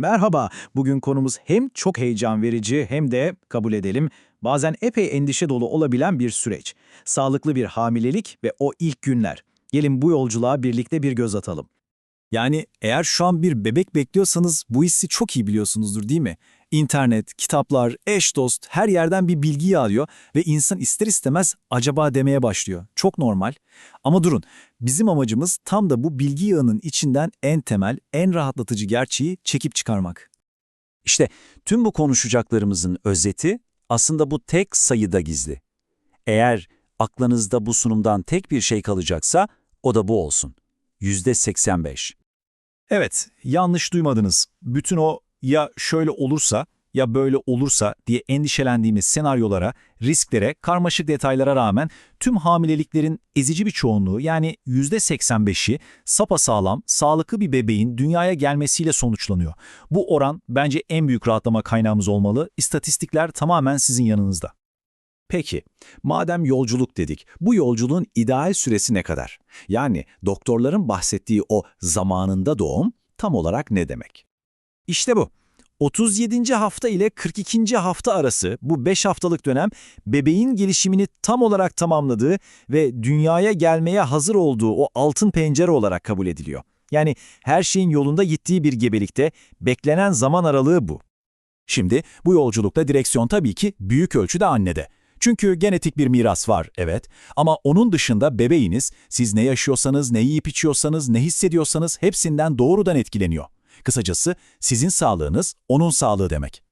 Merhaba, bugün konumuz hem çok heyecan verici hem de, kabul edelim, bazen epey endişe dolu olabilen bir süreç. Sağlıklı bir hamilelik ve o ilk günler. Gelin bu yolculuğa birlikte bir göz atalım. Yani eğer şu an bir bebek bekliyorsanız bu hissi çok iyi biliyorsunuzdur değil mi? İnternet, kitaplar, eş dost her yerden bir bilgi yağıyor ve insan ister istemez acaba demeye başlıyor. Çok normal. Ama durun, bizim amacımız tam da bu bilgi yağının içinden en temel, en rahatlatıcı gerçeği çekip çıkarmak. İşte tüm bu konuşacaklarımızın özeti aslında bu tek sayıda gizli. Eğer aklınızda bu sunumdan tek bir şey kalacaksa o da bu olsun. Yüzde 85. Evet, yanlış duymadınız. Bütün o ya şöyle olursa ya böyle olursa diye endişelendiğimiz senaryolara, risklere, karmaşık detaylara rağmen tüm hamileliklerin ezici bir çoğunluğu yani %85'i sapasağlam, sağlıklı bir bebeğin dünyaya gelmesiyle sonuçlanıyor. Bu oran bence en büyük rahatlama kaynağımız olmalı. İstatistikler tamamen sizin yanınızda. Peki, madem yolculuk dedik, bu yolculuğun ideal süresi ne kadar? Yani doktorların bahsettiği o zamanında doğum tam olarak ne demek? İşte bu. 37. hafta ile 42. hafta arası bu 5 haftalık dönem bebeğin gelişimini tam olarak tamamladığı ve dünyaya gelmeye hazır olduğu o altın pencere olarak kabul ediliyor. Yani her şeyin yolunda gittiği bir gebelikte beklenen zaman aralığı bu. Şimdi bu yolculukta direksiyon tabii ki büyük ölçüde annede. Çünkü genetik bir miras var, evet. Ama onun dışında bebeğiniz, siz ne yaşıyorsanız, ne yiyip içiyorsanız, ne hissediyorsanız hepsinden doğrudan etkileniyor. Kısacası sizin sağlığınız onun sağlığı demek.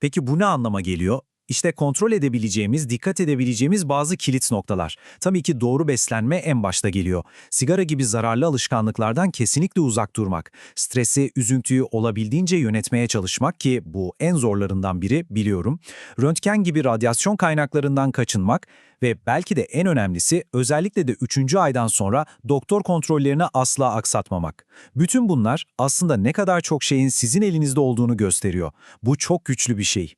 Peki bu ne anlama geliyor? İşte kontrol edebileceğimiz, dikkat edebileceğimiz bazı kilit noktalar. Tabii ki doğru beslenme en başta geliyor. Sigara gibi zararlı alışkanlıklardan kesinlikle uzak durmak. Stresi, üzüntüyü olabildiğince yönetmeye çalışmak ki bu en zorlarından biri biliyorum. Röntgen gibi radyasyon kaynaklarından kaçınmak ve belki de en önemlisi özellikle de 3. aydan sonra doktor kontrollerini asla aksatmamak. Bütün bunlar aslında ne kadar çok şeyin sizin elinizde olduğunu gösteriyor. Bu çok güçlü bir şey.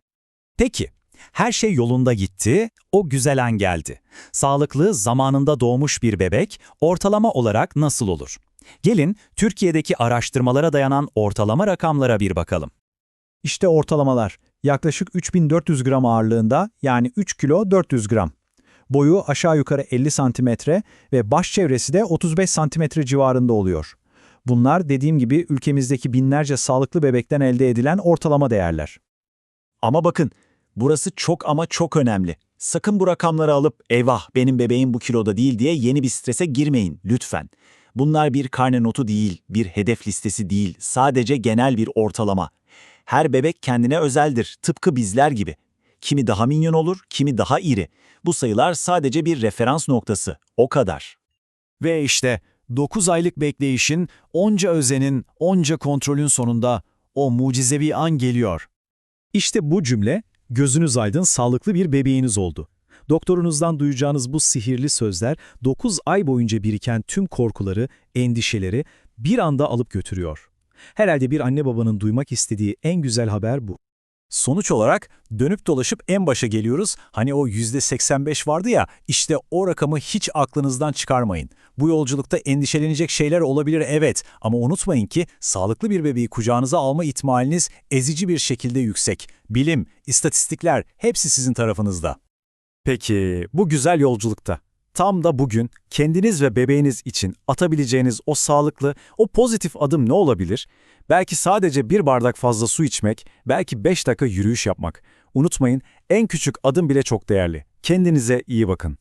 Peki, her şey yolunda gitti, o güzel an geldi. Sağlıklı, zamanında doğmuş bir bebek ortalama olarak nasıl olur? Gelin Türkiye'deki araştırmalara dayanan ortalama rakamlara bir bakalım. İşte ortalamalar. Yaklaşık 3400 gram ağırlığında yani 3 kilo 400 gram. Boyu aşağı yukarı 50 santimetre ve baş çevresi de 35 santimetre civarında oluyor. Bunlar dediğim gibi ülkemizdeki binlerce sağlıklı bebekten elde edilen ortalama değerler. Ama bakın, burası çok ama çok önemli. Sakın bu rakamları alıp eyvah benim bebeğim bu kiloda değil diye yeni bir strese girmeyin lütfen. Bunlar bir karne notu değil, bir hedef listesi değil, sadece genel bir ortalama. Her bebek kendine özeldir, tıpkı bizler gibi. Kimi daha minyon olur, kimi daha iri. Bu sayılar sadece bir referans noktası, o kadar. Ve işte 9 aylık bekleyişin, onca özenin, onca kontrolün sonunda o mucizevi an geliyor. İşte bu cümle, gözünüz aydın sağlıklı bir bebeğiniz oldu. Doktorunuzdan duyacağınız bu sihirli sözler 9 ay boyunca biriken tüm korkuları, endişeleri bir anda alıp götürüyor. Herhalde bir anne babanın duymak istediği en güzel haber bu. Sonuç olarak dönüp dolaşıp en başa geliyoruz. Hani o %85 vardı ya, işte o rakamı hiç aklınızdan çıkarmayın. Bu yolculukta endişelenecek şeyler olabilir evet ama unutmayın ki sağlıklı bir bebeği kucağınıza alma ihtimaliniz ezici bir şekilde yüksek. Bilim, istatistikler hepsi sizin tarafınızda. Peki bu güzel yolculukta tam da bugün kendiniz ve bebeğiniz için atabileceğiniz o sağlıklı, o pozitif adım ne olabilir? Belki sadece bir bardak fazla su içmek, belki 5 dakika yürüyüş yapmak. Unutmayın en küçük adım bile çok değerli. Kendinize iyi bakın.